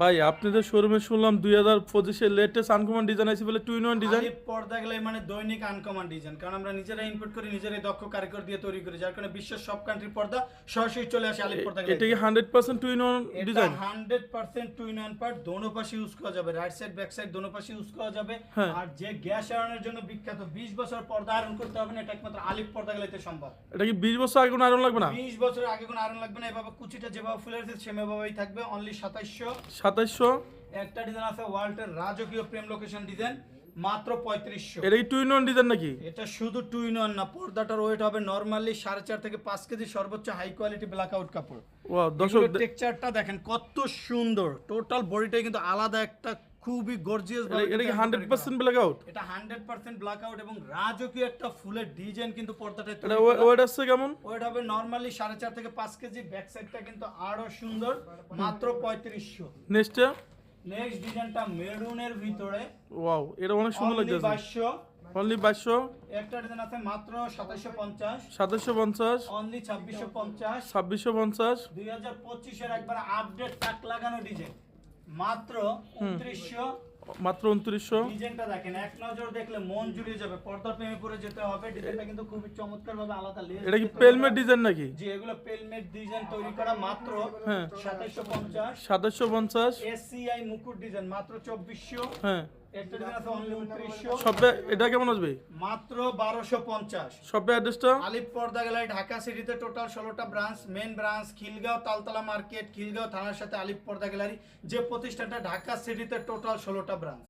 ভাই আপনাদের শোরুমে শুনলাম দুই হাজার পঁচিশের লেটেস্ট আনকমন ডিজাইন আছে বলে টু ইন ওয়ান ডিজাইন পর্দা গেলে মানে দৈনিক আনকমন ডিজাইন কারণ আমরা নিজেরা ইনপুট করি নিজেরাই দক্ষ কারিগর দিয়ে তৈরি করি যার কারণে বিশ্বের সব কান্ট্রির পর্দা সরাসরি চলে আসে আলিপ পর্দা এটা কি hundred percent two in one design hundred percent two in one part দোনো পাশে ইউজ করা যাবে রাইট সাইড ব্যাক সাইড দোনো পাশে ইউজ করা যাবে। হ্যাঁ। আর যে গ্যাস আয়রনের জন্য বিখ্যাত বিশ বছর পর্দা আয়রন করতে হবে না এটা একমাত্র আলিপ পর্দা গেলেতে সম্ভব। এটা কি বিশ বছর আগে কোনো আয়রন লাগবে না? বিশ বছরের আগে কোনো আয়রন লাগবে না এভাবে কুচিটা যেভাবে ফুলে সেভাবেই থাকবে অনলি সাতাইশশো সাতাইশশো। একটা ডিজাইন আছে ওয়ার্ল্ডের রাজকীয় প্রেম লোকেশন ডিজাইন মাত্র পঁয়ত্রিশশো। এটা টু ইন ওয়ান ডিজাইন নাকি? এটা শুধু টু ইন ওয়ান না পর্দাটার ওয়েট হবে নর্মালি সাড়ে চার থেকে পাঁচ কেজি সর্বোচ্চ হাই কোয়ালিটি ব্ল্যাক আউট কাপড়। ও দর্শক টেক্সচারটা দেখেন কত সুন্দর টোটাল বডিটাই কিন্তু আলাদা একটা খুবই গর্জিয়াস এটা- এটা কি হান্ড্রেড পার্সেন্ট ব্ল্যাক আউট এটা হান্ড্রেড পার্সেন্ট ব্ল্যাক আউট এবং রাজকীয় একটা ফুলের ডিজাইন কিন্তু পর্দাটা এটা ওয়েট আসছে কেমন? ওয়েট হবে নরমালি সাড়ে চার থেকে পাঁচ কেজি ব্যাক সাইডটা কিন্তু আরও সুন্দর মাত্র পঁয়ত্রিশশো। নেক্সট নেক্সট ডিজাইনটা মেরুনের ভিতরে। ওয়াও এটা অনেক সুন্দর লাগছে বাইশশো। অনলি বাইশশো? একটা ডিজাইন আছে মাত্র সাতাইশশো পঞ্চাশ। সাতাশশো পঞ্চাশ? অনলি ছাব্বিশশো পঞ্চাশ। ছাব্বিশশো পঞ্চাশ? দুই হাজার পঁচিশের একবার আপডেট টাক লাগানো ডিজাইন মাত্র উনত্রিশশো মাত্র উনত্রিশশো। ডিজাইনটা দেখেন এক নজর দেখলে মন জুড়িয়ে যাবে। পর্দা প্রেমে পড়ে যেতে হবে। ডিজাইনটা কিন্তু খুবই চমৎকার ভাবে আলাদা লেস এটা কি পেলমেট ডিজাইন নাকি? জি এগুলো পেলমেট ডিজাইন তৈরি করা মাত্র হ্যাঁ। সাতাইশশো পঞ্চাশ। সাতাশশো পঞ্চাশ। এসসিআই মুকুট ডিজাইন মাত্র চব্বিশশো। হ্যাঁ। এটা কেমন আসবে? মাত্র বারোশো পঞ্চাশ। সবে অ্যাড্রেসটা আলিপ পর্দা গ্যালারি ঢাকা সিটিতে টোটাল ষোলোটা branch main branch Khilgaon Taltala market Khilgaon থানার সাথে আলিপ পর্দা গ্যালারি। যে প্রতিষ্ঠানটা ঢাকা সিটিতে টোটাল ষোলোটা ব্রাঞ্চ